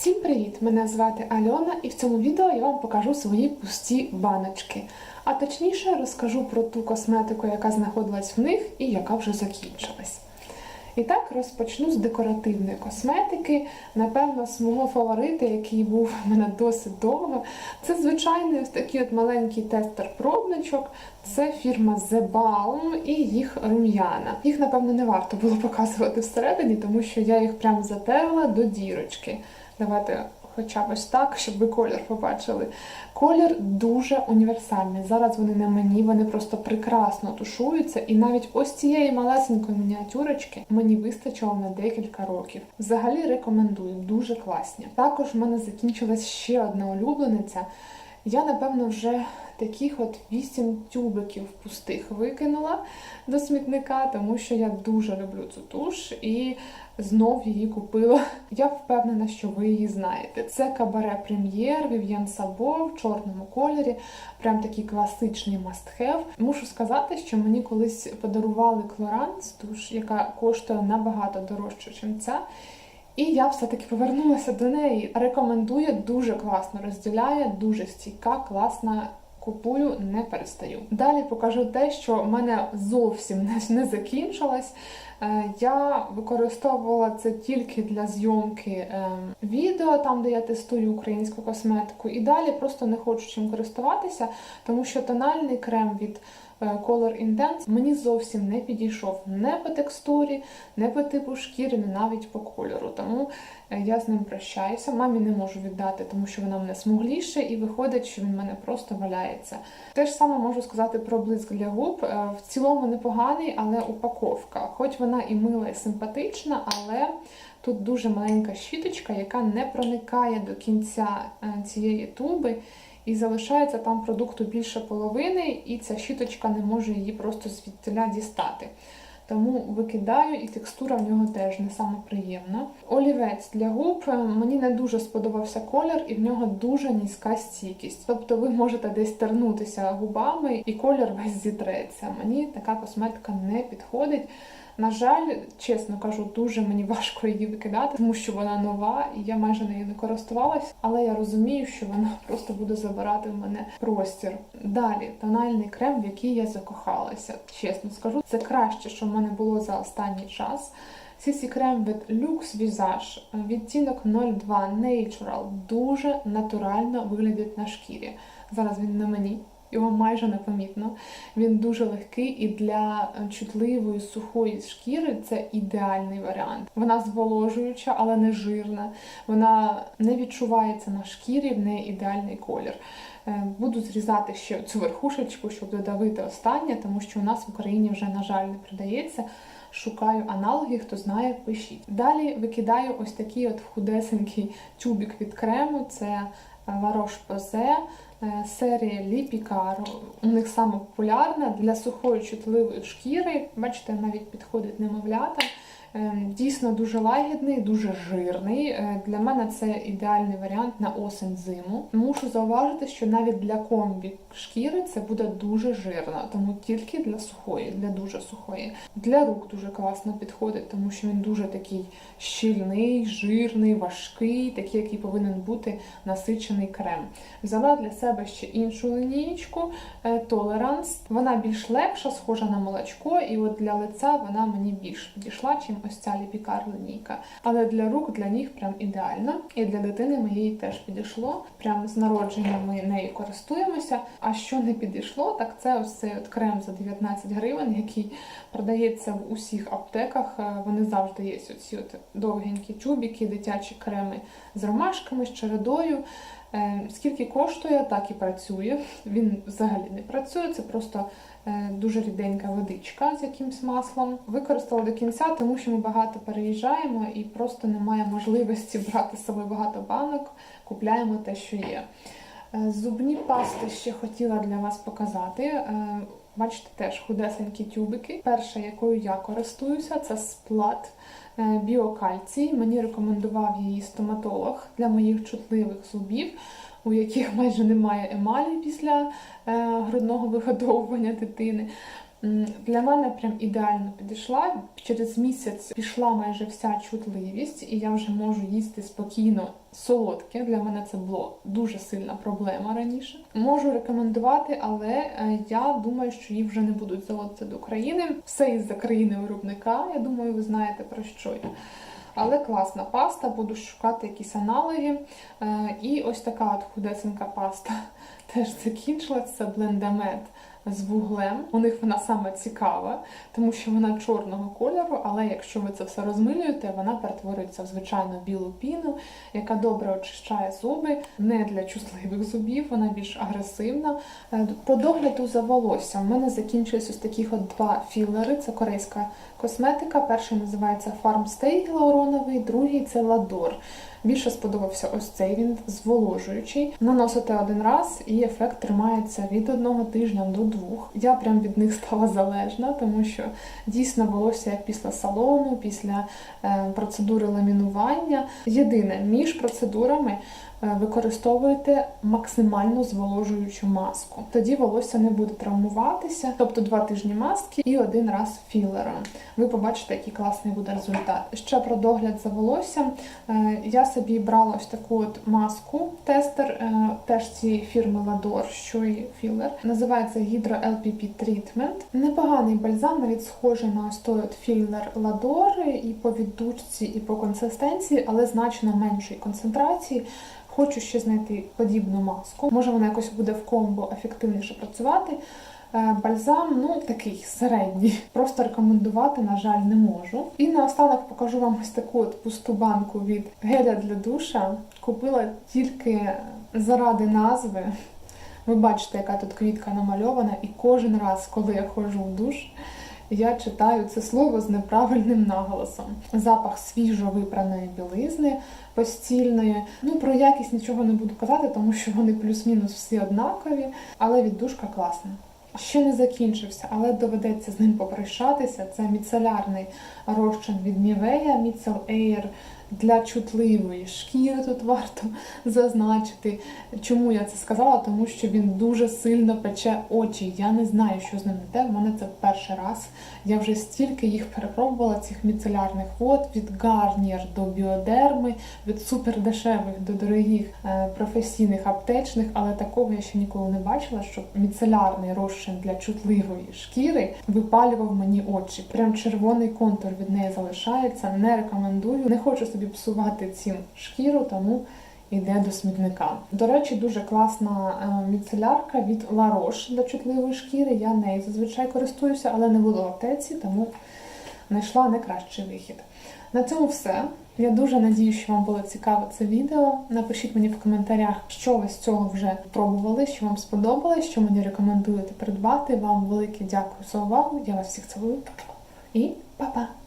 Всім привіт! Мене звати Альона, і в цьому відео я вам покажу свої пусті баночки. А точніше розкажу про ту косметику, яка знаходилась в них і яка вже закінчилась. І так розпочну з декоративної косметики. Напевно, з мого фаворита, який був в мене досить довго. Це звичайний ось такий от маленький тестер пробничок. Це фірма The Balm і їх рум'яна. Їх, напевно, не варто було показувати всередині, тому що я їх прям затерла до дірочки. Давайте хоча б ось так, щоб ви колір побачили. Колір дуже універсальний. Зараз вони на мені, вони просто прекрасно тушуються. І навіть ось цієї малесенької мініатюрочки мені вистачило на декілька років. Взагалі рекомендую, дуже класні. Також в мене закінчилась ще одна улюблениця. Я, напевно, вже таких от 8 тюбиків пустих викинула до смітника, тому що я дуже люблю цю туш і знов її купила. Я впевнена, що ви її знаєте. Це кабаре прем'єр Вів'ян Сабо в чорному кольорі. Прям такий класичний must-have. Мушу сказати, що мені колись подарували Клоранс туш, яка коштує набагато дорожче, ніж ця. І я все-таки повернулася до неї. Рекомендую, дуже класно розділяє, дуже стійка, класна. Купую, не перестаю. Далі покажу те, що в мене зовсім не, закінчилось. Е, Я використовувала це тільки для зйомки е, відео, там де я тестую українську косметику. І далі просто не хочу чим користуватися, тому що тональний крем від Color Intense мені зовсім не підійшов не по текстурі, не по типу шкіри, не навіть по кольору. Тому е, я з ним прощаюся. Мамі не можу віддати, тому що вона мене смугліше, і виходить, що він в мене просто валяється. Те ж саме можу сказати про блиск для губ. Е, В цілому непоганий, але упаковка. Хоч вона і мила, і симпатична, але тут дуже маленька щіточка, яка не проникає до кінця е, цієї туби. І залишається там продукту більше половини, і ця щіточка не може її просто звідтиля дістати. Тому викидаю, і текстура в нього теж не саме приємна. Олівець для губ мені не дуже сподобався колір, і в нього дуже низька стійкість. Тобто ви можете десь тернутися губами, і колір весь зітреться. Мені така косметика не підходить. На жаль, чесно кажу, дуже мені важко її викидати, тому що вона нова, і я майже нею не користувалась, але я розумію, що вона просто буде забирати в мене простір. Далі тональний крем, в який я закохалася. Чесно скажу, це краще, що в мене було за останній час. CC крем від Lux Visage, відтінок 02 Natural, дуже натурально виглядить на шкірі. Зараз він на мені. Його майже непомітно. Він дуже легкий і для чутливої сухої шкіри це ідеальний варіант. Вона зволожуюча, але не жирна. Вона не відчувається на шкірі, в неї ідеальний колір. Е, Буду зрізати ще цю верхушечку, щоб додавити останнє, тому що у нас в Україні вже, на жаль, не продається. Шукаю аналоги, хто знає, пишіть. Далі викидаю ось такий от худесенький тюбик від крему. Це La Roche-Posay, е, серія Ліпікар. У них саме популярна для сухої чутливої шкіри. Бачите, навіть підходить немовлята. Е, Дійсно дуже лагідний, дуже жирний. Е, Для мене це ідеальний варіант на осень-зиму. Мушу зауважити, що навіть для комбі шкіри це буде дуже жирно, тому тільки для сухої, для дуже сухої. Для рук дуже класно підходить, тому що він дуже такий щільний, жирний, важкий, такий, який повинен бути насичений крем. Взяла для себе ще іншу лінійку Tolerance. Вона більш легша, схожа на молочко, і от для лиця вона мені більш підійшла, чим ось ця ліпікар лінійка. Але для рук, для ніг прям ідеально. І для дитини моєї теж підійшло. Прямо з народження ми нею користуємося. А що не підійшло, так це ось цей от крем за 19 гривень, який продається в усіх аптеках. Е, Вони завжди є оці от довгенькі тюбіки, дитячі креми з ромашками, з чередою. Е, Скільки коштує, так і працює. Він взагалі не працює, це просто е, дуже ріденька водичка з якимсь маслом. Використала до кінця, тому що ми багато переїжджаємо і просто немає можливості брати з собою багато банок, купляємо те, що є. Е, Зубні пасти ще хотіла для вас показати. Бачите, теж худесенькі тюбики. Перша, якою я користуюся, це сплат е, біокальцій. Мені рекомендував її стоматолог для моїх чутливих зубів, у яких майже немає емалі після е, грудного вигодовування дитини. Для мене прям ідеально підійшла. Через місяць пішла майже вся чутливість, і я вже можу їсти спокійно солодке. Для мене це було дуже сильна проблема раніше. Можу рекомендувати, але е, я думаю, що її вже не будуть заводити до країни. Все із-за країни виробника. Я думаю, ви знаєте про що я. Але класна паста, буду шукати якісь аналоги. Е, І ось така от худесенька паста теж закінчилась. Це блендамет з вуглем. У них вона саме цікава, тому що вона чорного кольору, але якщо ви це все розмилюєте, вона перетворюється в звичайну білу піну, яка добре очищає зуби, не для чутливих зубів, вона більш агресивна. Е, По догляду за волоссям в мене закінчились ось таких от два філери. Це корейська косметика. Перший називається Farm Stay гіалуроновий, другий це Ладор. Більше сподобався ось цей він зволожуючий. Наносите один раз і ефект тримається від одного тижня до двох. Я прям від них стала залежна, тому що дійсно волосся як після салону, після е, процедури ламінування. Єдине між процедурами. Е, Використовуєте максимально зволожуючу маску. Тоді волосся не буде травмуватися, тобто два тижні маски і один раз філера. Ви побачите, який класний буде результат. Ще про догляд за волоссям. Е, Я собі брала ось таку от маску тестер, е, теж цієї фірми Lador, що і філер. Називається Hydro LPP Treatment. Непоганий бальзам, навіть схожий на ось той от філер Lador і по віддушці, і по консистенції, але значно меншої концентрації. Хочу ще знайти подібну маску. Може вона якось буде в комбо ефективніше працювати. Е, Бальзам, ну такий середній. Просто рекомендувати, на жаль, не можу. І наостанок покажу вам ось таку от пусту банку від геля для душа. Купила тільки заради назви. Ви бачите, яка тут квітка намальована, і кожен раз, коли я ходжу в душ, я читаю це слово з неправильним наголосом. Запах свіжо випраної білизни постільної. Ну про якість нічого не буду казати, тому що вони плюс-мінус всі однакові, але віддушка класна. Ще не закінчився, але доведеться з ним попрощатися. Це міцелярний розчин від Нівея, Міцел Air для чутливої шкіри. Тут варто зазначити. Чому я це сказала? Тому що він дуже сильно пече очі. Я не знаю, що з ним те. В мене це перший раз. Я вже стільки їх перепробувала, цих міцелярних вод від Garnier до біодерми, від супердешевих до дорогих е, професійних аптечних, але такого я ще ніколи не бачила, щоб міцелярний розчин для чутливої шкіри випалював мені очі. Прям червоний контур від неї залишається. Не рекомендую. Не хочу собі псувати цим шкіру, тому йде до смітника. До речі, дуже класна е, міцелярка від La Roche для чутливої шкіри. Я нею зазвичай користуюся, але не було в аптеці, тому знайшла найкращий вихід. На цьому все. Я дуже надію, що вам було цікаво це відео. Напишіть мені в коментарях, що ви з цього вже пробували, що вам сподобалось, що мені рекомендуєте придбати. Вам велике дякую за увагу. Я вас всіх цілую. І па-па!